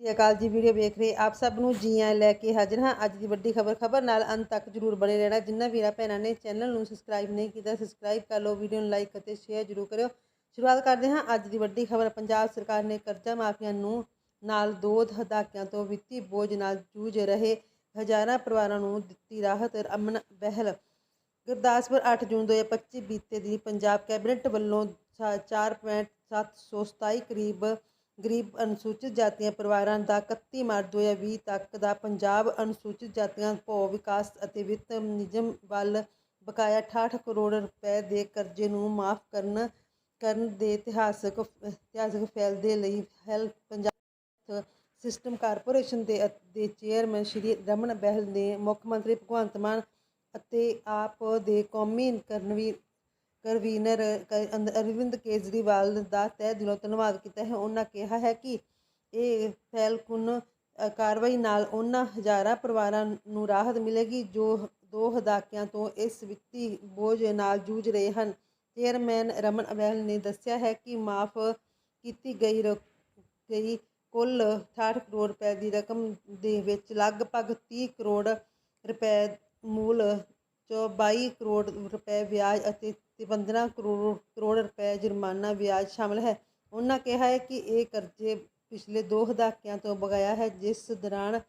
ਸ੍ਰੀ ਅਕਾਲ ਜੀ, ਵੀਡੀਓ ਵੇਖ ਰਹੇ ਆਪ ਸਭ ਨੂੰ ਜੀ ਆਇਆਂ ਲੈ ਕੇ ਹਾਜ਼ਰ ਹਾਂ। ਅੱਜ ਦੀ ਵੱਡੀ ਖਬਰ ਖਬਰ ਨਾਲ ਅੰਤ ਤੱਕ ਜਰੂਰ ਬਣੇ ਰਹਿਣਾ। ਜਿੰਨਾ ਵੀਰਾ ਭੈਣਾਂ ਨੇ ਚੈਨਲ ਨੂੰ ਸਬਸਕ੍ਰਾਈਬ ਨਹੀਂ ਕੀਤਾ, ਸਬਸਕ੍ਰਾਈਬ ਕਰ ਲਓ, ਵੀਡੀਓ ਨੂੰ ਲਾਈਕ ਅਤੇ ਸ਼ੇਅਰ ਜਰੂਰ ਕਰਿਓ। ਸ਼ੁਰੂਆਤ ਕਰਦੇ ਹਾਂ ਅੱਜ ਦੀ ਵੱਡੀ ਖਬਰ। ਪੰਜਾਬ ਸਰਕਾਰ ਨੇ ਕਰਜ਼ਾ ਮਾਫੀਆਂ ਨੂੰ ਨਾਲ ਦੋ ਦਹਾਕਿਆਂ ਤੋਂ ਵਿੱਤੀ ਬੋਝ ਨਾਲ ਜੂਝ ਰਹੇ ਹਜ਼ਾਰਾਂ ਪਰਿਵਾਰਾਂ ਨੂੰ ਦਿੱਤੀ ਰਾਹਤ ਅਮਨ ਬਹਿਲ। ਗੁਰਦਾਸਪੁਰ 8 ਜੂਨ 2025 ਬੀਤੇ ਦੀ ਪੰਜਾਬ ਕੈਬਨਿਟ ਵੱਲੋਂ 4.727 ਕਰੀਬ ਗਰੀਬ ਅਨੁਸੂਚਿਤ ਜਾਤੀਆਂ ਪਰਿਵਾਰਾਂ ਦਾ 31 ਮਾਰਚ 2020 ਤੱਕ ਦਾ ਪੰਜਾਬ ਅਨੁਸੂਚਿਤ ਜਾਤੀਆਂ ਭੋ ਵਿਕਾਸ ਅਤੇ ਵਿੱਤ ਨਿਯਮ ਵੱਲ ਬਕਾਇਆ 68 ਕਰੋੜ ਰੁਪਏ ਦੇ ਕਰਜ਼ੇ ਨੂੰ ਮਾਫ ਕਰਨ ਕਰਨ ਦੇ ਇਤਿਹਾਸਕ ਇਤਿਹਾਸਕ ਫੈਲ ਦੇ ਲਈ ਹੈਲਪ ਪੰਜਾਬ ਸਿਸਟਮ ਕਾਰਪੋਰੇਸ਼ਨ ਦੇ ਦੇ ਚੇਅਰਮੈਨ ਸ਼੍ਰੀ ਰਮਨ ਬਹਿਲ ਨੇ ਮੁੱਖ ਮੰਤਰੀ ਭਗਵੰਤ ਮਾਨ ਅਤੇ ਆਪ ਦੇ ਕੌਮੀ ਕਰਨਵੀ ਕਨਵੀਨਰ ਕ- ਅਰਵਿੰਦ ਕੇਜਰੀਵਾਲ ਦਾ ਤਹਿ ਦਿਲੋਂ ਧੰਨਵਾਦ ਕੀਤਾ ਹੈ। ਉਹਨਾਂ ਕਿਹਾ ਹੈ ਕਿ ਇਹ ਫੈਲਕੁਨ ਕਾਰਵਾਈ ਨਾਲ ਉਹਨਾਂ ਹਜ਼ਾਰਾਂ ਪਰਿਵਾਰਾਂ ਨੂੰ ਰਾਹਤ ਮਿਲੇਗੀ ਜੋ ਦੋ ਹਦਾਕਿਆਂ ਤੋਂ ਇਸ ਵਿੱਤੀ ਬੋਝ ਨਾਲ ਜੂਝ ਰਹੇ ਹਨ। ਚੇਅਰਮੈਨ ਰਮਨ ਅਵੈਲ ਨੇ ਦੱਸਿਆ ਹੈ ਕਿ ਮਾਫ ਕੀਤੀ ਗਈ ਰ- ਗਈ ਕੁੱਲ 68 ਕਰੋੜ ਰੁਪਏ ਦੀ ਰਕਮ ਦੇ ਵਿੱਚ ਲਗਭਗ 30 ਕਰੋੜ ਰੁਪਏ ਮੂਲ 22 ਕਰੋੜ ਰੁਪਏ ਵਿਆਜ ਅਤੇ 15 ਕਰੋੜ ਕਰੋੜ ਰੁਪਏ ਜੁਰਮਾਨਾ ਵਿਆਜ ਸ਼ਾਮਲ ਹੈ। ਉਹਨਾਂ ਕਿਹਾ ਹੈ ਕਿ ਇਹ ਕਰਜ਼ੇ ਪਿਛਲੇ ਦੋ ਦਹਾਕਿਆਂ ਤੋਂ ਬਗਾਇਆ ਹੈ, ਜਿਸ ਦੌਰਾਨ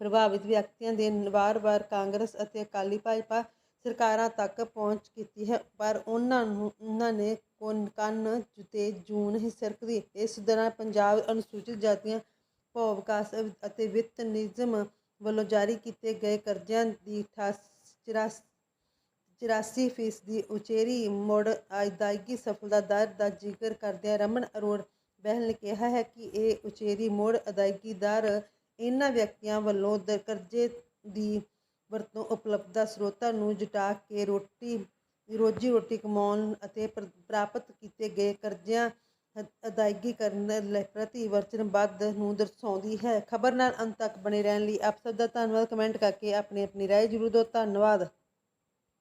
ਪ੍ਰਭਾਵਿਤ ਵਿਅਕਤੀਆਂ ਦੇ ਵਾਰ-ਵਾਰ ਕਾਂਗਰਸ ਅਤੇ ਅਕਾਲੀ ਭਾਜਪਾ ਸਰਕਾਰਾਂ ਤੱਕ ਪਹੁੰਚ ਕੀਤੀ ਹੈ, ਪਰ ਉਹਨਾਂ ਨੂੰ, ਉਹਨਾਂ ਨੇ ਕੋਨ, ਕੰਨ ਤੇ ਜੂਨ ਹੀ ਸਰਕਦੀ। ਇਸ ਦੌਰਾਨ ਪੰਜਾਬ ਅਨੁਸੂਚਿਤ ਜਾਤੀਆਂ ਭੌ ਵਿਕਾਸ ਅਤੇ ਵਿੱਤ ਨਿਯਮ ਵੱਲੋਂ ਜਾਰੀ ਕੀਤੇ ਗਏ ਕਰਜ਼ਿਆਂ ਦੀ 88 ਚੁਰਾਸੀ ਫੀਸਦੀ ਉਚੇਰੀ ਮੁੜ ਅਦਾਇਗੀ ਸਫਲਤਾ ਦਰ ਦਾ ਜ਼ਿਕਰ ਕਰਦਿਆਂ ਰਮਨ ਅਰੋੜ ਬਹਿਲ ਨੇ ਕਿਹਾ ਹੈ ਕਿ ਇਹ ਉਚੇਰੀ ਮੁੜ ਅਦਾਇਗੀ ਦਰ ਇਹਨਾਂ ਵਿਅਕਤੀਆਂ ਵੱਲੋਂ ਦ, ਕਰਜ਼ੇ ਦੀ ਵਰਤੋਂ ਉਪਲਬਧਤਾ ਸਰੋਤਾਂ ਨੂੰ ਜੁਟਾ ਕੇ ਰੋਟੀ, ਰੋਜੀ ਰੋਟੀ ਕਮਾਉਣ ਅਤੇ ਪ੍ਰ- ਪ੍ਰਾਪਤ ਕੀਤੇ ਗਏ ਕਰਜ਼ਿਆਂ ਅਦਾਇਗੀ ਕਰਨ ਲਈ ਪ੍ਰਤੀ ਵਚਨਬੱਧ ਨੂੰ ਦਰਸਾਉਂਦੀ ਹੈ। ਖਬਰ ਨਾਲ ਅੰਤ ਤੱਕ ਬਣੇ ਰਹਿਣ ਲਈ ਆਪ ਸਭ ਦਾ ਧੰਨਵਾਦ। ਕਮੈਂਟ ਕਰਕੇ ਆਪਣੀ ਆਪਣੀ ਰਾਏ ਜ਼ਰੂਰ ਦਿਓ। ਧੰਨਵਾਦ।